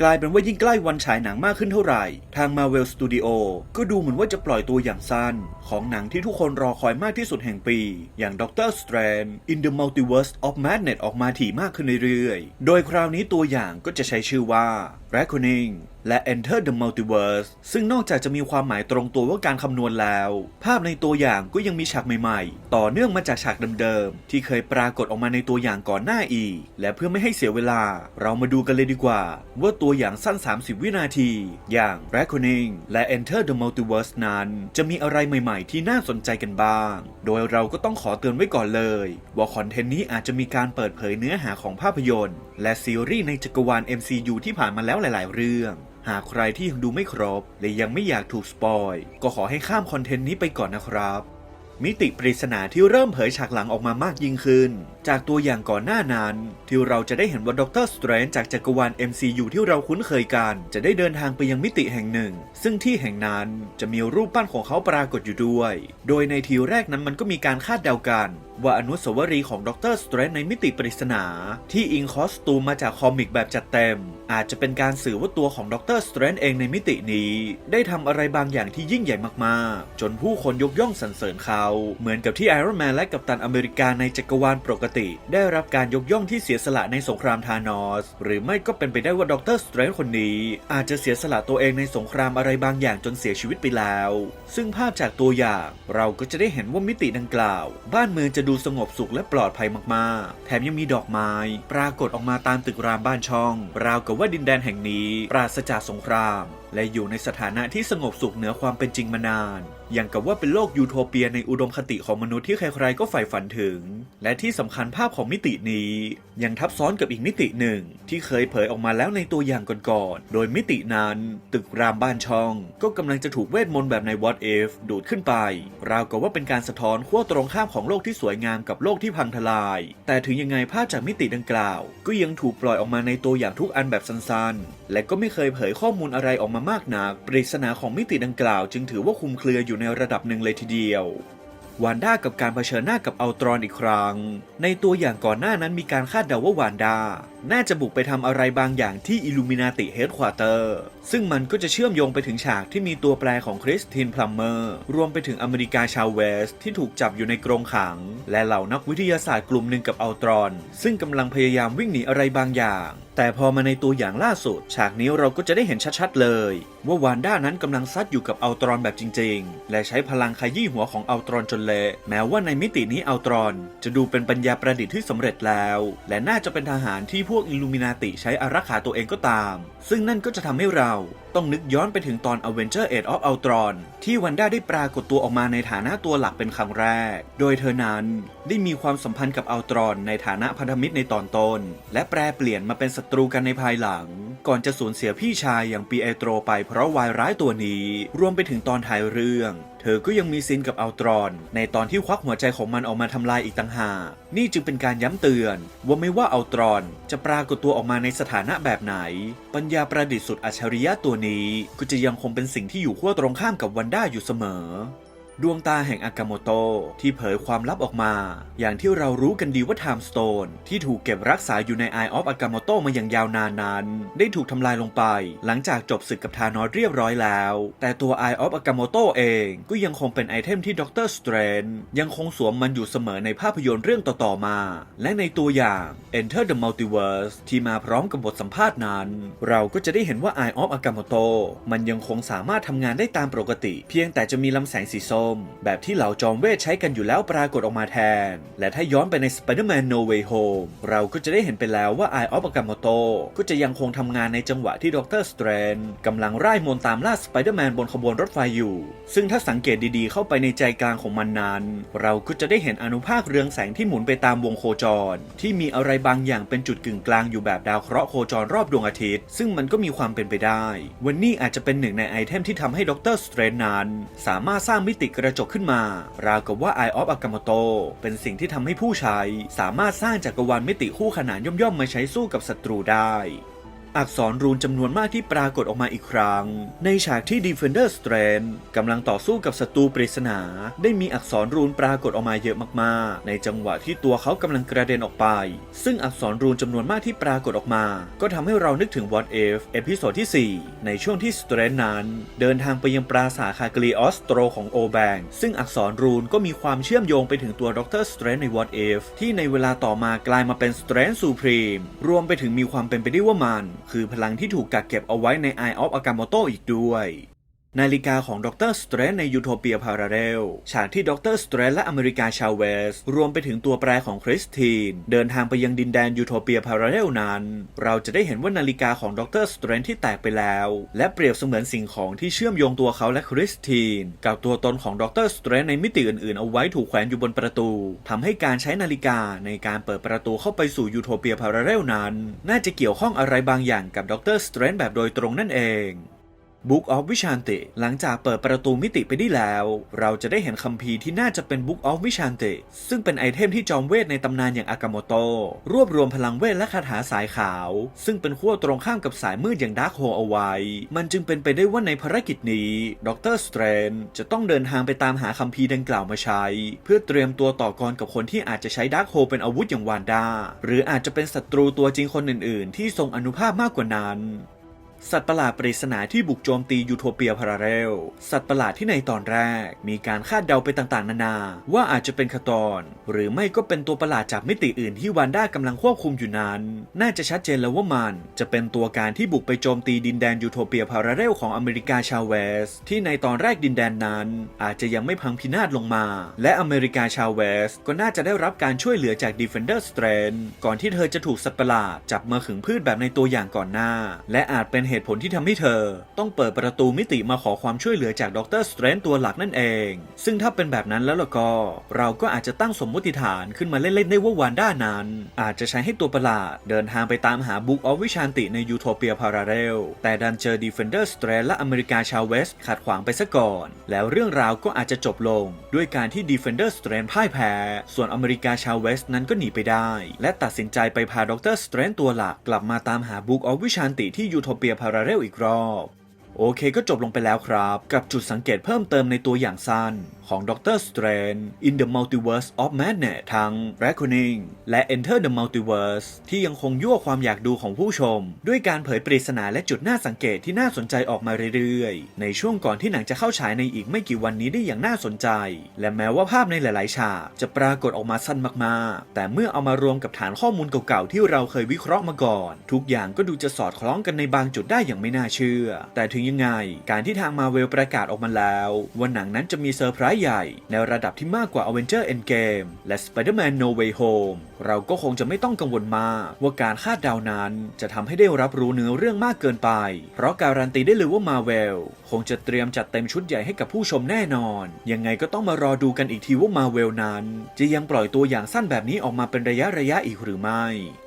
กลายเป็นว่ายิ่งใกล้วันฉายหนังมากขึ้นเท่าไหร่ ทาง Marvel Studio ก็ดูเหมือนว่าจะปล่อยตัวอย่างสั้น ของหนังที่ทุกคนรอคอยมากที่สุดแห่งปี อย่าง Doctor Strange in the Multiverse of Madness ออกมาถี่มากขึ้นเรื่อยๆ โดยคราวนี้ตัวอย่างก็จะใช้ชื่อว่า Reckoning และ Enter the Multiverse ซึ่งนอกจากจะมีความหมายตรงตัวว่าการคำนวณแล้ว ภาพในตัวอย่างก็ยังมีฉากใหม่ๆ ต่อเนื่องมาจากฉากเดิมๆ ที่เคยปรากฏออกมาในตัวอย่างก่อนหน้าอีก และเพื่อไม่ให้เสียเวลา เรามาดูกันเลยดีกว่า ว่าตัวอย่างสั้น 30 วินาที อย่าง Reckoning และ Enter the Multiverse นั้น จะมีอะไรใหม่ๆ ที่น่าสนใจกันบ้าง โดยเราก็ต้องขอเตือนไว้ก่อนเลย ว่าคอนเทนต์นี้อาจจะมีการเปิดเผยเนื้อหาของภาพยนตร์ และซีรีส์ในจักรวาล MCU ที่ผ่านมาแล้วหลาย ๆ เรื่อง หากใครที่ยังดูไม่ครบ และยังไม่อยากถูกสปอย ก็ขอให้ข้ามคอนเทนต์นี้ไปก่อนนะครับ มิติปริศนาที่เริ่มเผยฉากหลังออกมามากยิ่งขึ้น จากตัวอย่างก่อนหน้านั้นที่เราจะได้เห็นว่าด็อกเตอร์สเตรนจากจักรวาล MCU ที่เราคุ้นเคยกัน จะได้เดินทางไปยังมิติแห่งหนึ่ง ซึ่งที่แห่งนั้นจะมีรูปปั้นของเขาปรากฏอยู่ด้วย โดยในทีแรกนั้นมันก็มีการคาดเดากัน ว่าอนุสาวรีย์ของด็อกเตอร์สเตรนในมิติปริศนา ที่อิงคอสตูมมาจากคอมิกแบบจัดเต็ม อาจจะเป็นการสื่อว่าตัวของด็อกเตอร์สเตรนเองในมิตินี้ ได้ทำอะไรบางอย่างที่ยิ่งใหญ่มากๆ จนผู้คนยกย่องสรรเสริญเขาเหมือนกับที่ไอรอนแมนและกัปตันอเมริกาในจักรวาลปกติ ได้รับการยกย่องที่เสียสละในสงครามธานอส หรือไม่ก็เป็นไปได้ว่าด็อกเตอร์สเตรนคนนี้ อาจจะเสียสละตัวเองในสงครามอะไรบางอย่างจนเสียชีวิตไปแล้ว ซึ่งภาพจากตัวอย่างเราก็จะได้เห็นว่ามิติดังกล่าว บ้านเมืองจะดูสงบสุขและปลอดภัยมากๆ แถมยังมีดอกไม้ ปรากฏออกมาตามตึกรามบ้านช่อง ราวกับว่าดินแดนแห่งนี้ ปราศจากสงคราม และอยู่ในสถานะที่สงบสุขเหนือความเป็นจริงมานาน อย่างกับว่าเป็นโลกยูโทเปียในอุดมคติของมนุษย์ที่ใครๆก็ใฝ่ฝันถึง และที่สำคัญภาพของมิตินี้ ยังทับซ้อนกับอีกมิติหนึ่ง ที่เคยเผยออกมาแล้วในตัวอย่างก่อนๆ โดยมิตินั้น ตึกรามบ้านช่อง ก็กำลังจะถูกเวทมนต์แบบใน What If ดูดขึ้นไป ราวกับว่าเป็นการสะท้อนขั้วตรงข้ามของโลกที่สวยงามกับโลกที่พังทลาย แต่ถึงยังไงภาพจากมิติดังกล่าว ก็ยังถูกปล่อยออกมาในตัวอย่างทุกอันแบบสั้นๆ และก็ไม่เคยเผยข้อมูลอะไรออกมามากนัก ปริศนาของมิติดังกล่าวจึงถือว่าคุมเครืออยู่ในระดับหนึ่งเลยทีเดียววานด้ากับการเผชิญหน้ากับอัลตรอนอีกครั้ง ในตัวอย่างก่อนหน้านั้นมีการคาดเดาว่าวานด้า น่าจะบุกไปทำอะไรบางอย่างที่อิลูมินาติเฮดควอเตอร์ซึ่งมันก็จะเชื่อมโยงไปถึงฉากที่มีตัวแปรของคริสตินพลัมเมอร์รวมไปถึงอเมริกาชาวเวสต์ที่ถูกจับอยู่ในกรงขัง และเหล่านักวิทยาศาสตร์กลุ่มหนึ่งกับอัลตรอน ซึ่งกำลังพยายามวิ่งหนีอะไรบางอย่างแต่พอมาในตัวอย่างล่าสุด ฉากนี้เราก็จะได้เห็นชัดๆเลย ว่าวานด้านั้นกำลังซัดอยู่กับอัลตรอนแบบจริงๆ และใช้พลังขยี้หัวของอัลตรอนจนเละแม้ว่าในมิตินี้อัลตรอน จะดูเป็นปัญญาประดิษฐ์ที่สำเร็จแล้ว และน่าจะเป็นทหารที่พวกอิลูมินาติใช้อารักขาตัวเองก็ตาม ซึ่งนั่นก็จะทำให้เราต้องนึกย้อนไปถึงตอน Avenger Age of Ultron ที่วันด้าได้ปรากฏตัวออกมาในฐานะตัวหลักเป็นครั้งแรก โดยเธอนั้นได้มีความสัมพันธ์กับอัลตรอนในฐานะพันธมิตรในตอนต้น และแปรเปลี่ยนมาเป็นศัตรูกันในภายหลัง ก่อนจะสูญเสียพี่ชายอย่างปีเอโตรไปเพราะวายร้ายตัวนี้ รวมไปถึงตอนท้ายเรื่อง เธอก็ยังมีซินกับอัลตรอน ในตอนที่ควักหัวใจของมันออกมาทำลายอีกต่างหากนี่จึงเป็นการย้ำเตือน ว่าไม่ว่าอัลตรอนจะปรากฏตัวออกมาในสถานะแบบไหน ปัญญาประดิษฐ์สุดอัจฉริยะตัวนี้ ก็จะยังคงเป็นสิ่งที่อยู่ขั้วตรงข้ามกับวันด้าอยู่เสมอ ดวงตาแห่งอากาโมโตที่เผยความลับออกมา อย่างที่เรารู้กันดีว่าไทม์สโตนที่ถูกเก็บรักษาอยู่ใน Eye of Agamotto มาอย่างยาวนานนั้น ได้ถูกทำลายลงไป หลังจากจบศึกกับธานอสเรียบร้อยแล้ว แต่ตัว Eye of Agamotto เองก็ยังคงเป็นไอเทมที่ด็อกเตอร์สเตรนยังคงสวมมันอยู่เสมอในภาพยนตร์เรื่องต่อๆมา และในตัวอย่าง Enter the Multiverse ที่มาพร้อมกับบทสัมภาษณ์นั้น เราก็จะได้เห็นว่า Eye of Agamotto มันยังคงสามารถทำงานได้ตามปกติ เพียงแต่จะมีลำแสงสีส้มแบบที่เหล่าจอมเวทใช้กันอยู่แล้วปรากฏออกมาแทน และถ้าย้อนไปใน Spider-Man No Way Home เราก็จะได้เห็นไปแล้วว่า Eye of Agamotto ก็จะยังคงทำงานในจังหวะที่ด็อกเตอร์สเตรนกำลังร่ายมนต์ตามล่าสไปเดอร์แมนบนขบวนรถไฟอยู่ ซึ่งถ้าสังเกตดีๆ เข้าไปในใจกลางของมันนั้น เราก็จะได้เห็นอนุภาคเรืองแสงที่หมุนไปตามวงโคจร ที่มีอะไรบางอย่างเป็นจุดกึ่งกลางอยู่แบบดาวเคราะห์โคจรรอบดวงอาทิตย์ ซึ่งมันก็มีความเป็นไปได้ วันนี้อาจจะเป็นหนึ่งในไอเทมที่ทำให้ด็อกเตอร์สเตรนนั้นสามารถสร้างมิติกระจกขึ้นมา ราวกับว่า Eye of Agamotto เป็นสิ่งที่ทำให้ผู้ใช้ สามารถสร้างจักรวาลมิติคู่ขนานย่อมๆมาใช้สู้กับศัตรูได้ อักษรรูนจำนวนมากที่ปรากฏออกมาอีกครั้ง ในฉากที่ Defender Strand กำลังต่อสู้กับศัตรูปริศนา ได้มีอักษรรูนปรากฏออกมาเยอะมากๆ ในจังหวะที่ตัวเขากำลังกระเด็นออกไป ซึ่งอักษรรูนจำนวนมากที่ปรากฏออกมา ก็ทำให้เรานึกถึง What If เอพิโซดที่ 4 ในช่วงที่ Strand นั้น เดินทางไปยังปราสาทคากลีออสโตรของโอแบงซึ่งอักษรรูนก็มีความเชื่อมโยงไปถึงตัวดรสเตรนใน What If ที่ในเวลาต่อมากลายมาเป็น Strand Supreme รวมไปถึงมีความเป็นไปได้ว่ามันคือพลังที่ถูกกักเก็บเอาไว้ใน Eye of Agamotto อีกด้วย นาฬิกาของดรสเตรนในยูโทเปียพาราเรลฉากที่ดรสเตรนและอเมริกาชาเวส รวมไปถึงตัวแปรของคริสตินเดินทางไปยังดินแดนยูโทเปียพาราเรลนั้น เราจะได้เห็นว่านาฬิกาของดรสเตรนที่แตกไปแล้ว และเปรียบเสมือนสิ่งของที่เชื่อมโยงตัวเขาและคริสตินกับตัวตนของดรสเตรนในมิติอื่นๆ เอาไว้ถูกแขวนอยู่บนประตูทำให้การใช้นาฬิกาในการเปิดประตูเข้าไปสู่ยูโทเปียพาราเรลนั้น น่าจะเกี่ยวข้องอะไรบางอย่างกับดรสเตรนแบบโดยตรงนั่นเอง Book of Vishanti หลังจากเปิดประตูมิติไปได้แล้ว เราจะได้เห็นคัมภีร์ที่น่าจะเป็น Book of Vishanti ซึ่งเป็นไอเทมที่จอมเวทในตำนานอย่างอากาโมโตรวบรวมพลังเวทและคาถาสายขาว ซึ่งเป็นขั้วตรงข้ามกับสายมืดอย่างดาร์คโฮเอาไว้ มันจึงเป็นไปได้ว่าในภารกิจนี้ดรสเตรนจะต้องเดินทางไปตามหาคัมภีร์ดังกล่าวมาใช้ เพื่อเตรียมตัวต่อกรกับคนที่อาจจะใช้ดาร์คโฮเป็นอาวุธอย่างวานดาหรืออาจจะเป็นศัตรูตัวจริงคนอื่น ๆ ที่ทรงอนุภาพมากกว่านั้น สัตว์ประหลาดปริศนาที่บุกโจมตียูโทเปียพาราเรล สัตว์ประหลาดที่ในตอนแรก มีการคาดเดาไปต่างๆ นานา ว่าอาจจะเป็นคาตอน หรือไม่ก็เป็นตัวประหลาดจากมิติอื่นที่วันด้ากำลังควบคุมอยู่นั้น น่าจะชัดเจนแล้วว่ามันจะเป็นตัวการที่บุกไปโจมตีดินแดนยูโทเปียพาราเรลของอเมริกาชาวเวส ที่ในตอนแรกดินแดนนั้น อาจจะยังไม่พังพินาศลงมา และอเมริกาชาวเวส ก็น่าจะได้รับการช่วยเหลือจาก Defender Strand ก่อนที่เธอจะถูกสัตว์ประหลาดจับมาขึงพืชแบบในตัวอย่างก่อนหน้า และอาจเป็นเหตุผลที่ทำให้เธอ ต้องเปิดประตูมิติมาขอความช่วยเหลือจากดรสเตรนตัวหลักนั่นเอง ซึ่งถ้าเป็นแบบนั้นแล้วล่ะก็ เราก็อาจจะตั้งสมมติฐานขึ้นมาเล่นๆได้ว่าวานด้านั้น อาจจะใช้ให้ตัวประหลาดเดินทางไปตามหาบุ๊กออฟวิชานติในยูโทเปียพาราเรลแต่ดันเจอดีเฟนเดอร์สเตรนและอเมริกาชาวเวสขัดขวางไปซะก่อน แล้วเรื่องราวก็อาจจะจบลง ด้วยการที่ดีเฟนเดอร์สเตรนพ่ายแพ้ ส่วนอเมริกาชาวเวสนั้นก็หนีไปได้ และตัดสินใจไปพาดรสเตรนตัวหลักกลับมาตามหาบุ๊กออฟวิชานติที่ยูโทเปียพาราเรลอีกรอบ โอเคก็จบลงไปแล้วครับ กับจุดสังเกตเพิ่มเติมในตัวอย่างสั้น ของ Doctor Strange in the Multiverse of Madness ทั้ง Reckoning และ Enter the Multiverse ที่ยังคงยั่วความอยากดูของผู้ชม ด้วยการเผยปริศนาและจุดน่าสังเกตที่น่าสนใจออกมาเรื่อยๆ ในช่วงก่อนที่หนังจะเข้าฉายในอีกไม่กี่วันนี้ได้อย่างน่าสนใจ และแม้ว่าภาพในหลายๆ ฉากจะปรากฏออกมาสั้นมากๆ แต่เมื่อเอามารวมกับฐานข้อมูลเก่าๆที่เราเคยวิเคราะห์มาก่อน ทุกอย่างก็ดูจะสอดคล้องกันในบางจุดได้อย่างไม่น่าเชื่อ แต่ถึงยังไง การที่ทางมาเวลประกาศออกมาแล้ว ว่าหนังนั้นจะมีเซอร์ไพรส์ใหญ่ ในระดับที่มากกว่า Avenger Endgame และ Spider-Man No Way Home เราก็คงจะไม่ต้องกังวลมากว่าการคาดเดานั้นจะทำให้ได้รับรู้เนื้อเรื่องมากเกินไป เพราะการันตีได้เลยว่ามาเวลคงจะเตรียมจัดเต็มชุดใหญ่ให้กับผู้ชมแน่นอน ยังไงก็ต้องมารอดูกันอีกทีว่ามาเวลนั้น จะยังปล่อยตัวอย่างสั้นแบบนี้ออกมาเป็นระยะระยะอีกหรือไม่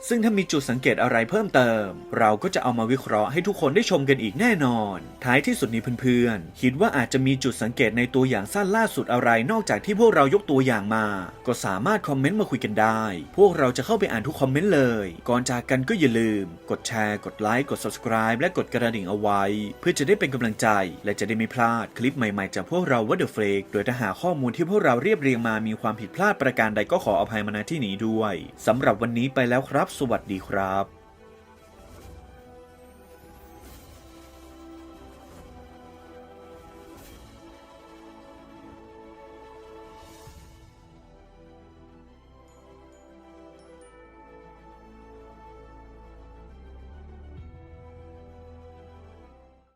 ซึ่งถ้ามีจุดสังเกตอะไรเพิ่มเติม เราก็จะเอามาวิเคราะห์ให้ทุกคนได้ชมกันอีกแน่นอนท้ายที่สุดนี้เพื่อนๆคิดว่าอาจจะมีจุดสังเกตในตัวอย่างสั้นล่าสุดอะไรนอกจากที่พวกเรายกตัวอย่างมา ก็สามารถคอมเมนต์มาคุยกันได้ พวกเราจะเข้าไปอ่านทุกคอมเมนต์เลย ก่อนจากกันก็อย่าลืม กดแชร์ กดไลค์กด subscribe และกดกระดิ่งเอาไว้ เพื่อจะได้เป็นกำลังใจ และจะได้ไม่พลาดคลิปใหม่ๆจากพวกเราว่าเดอะเฟกโดยถ้าหาข้อมูลที่พวกเราเรียบเรียงมามีความผิดพลาดประการใดก็ขออภัยมาณที่นี้ด้วยสำหรับวันนี้ไปแล้วครับ สวัสดีครับ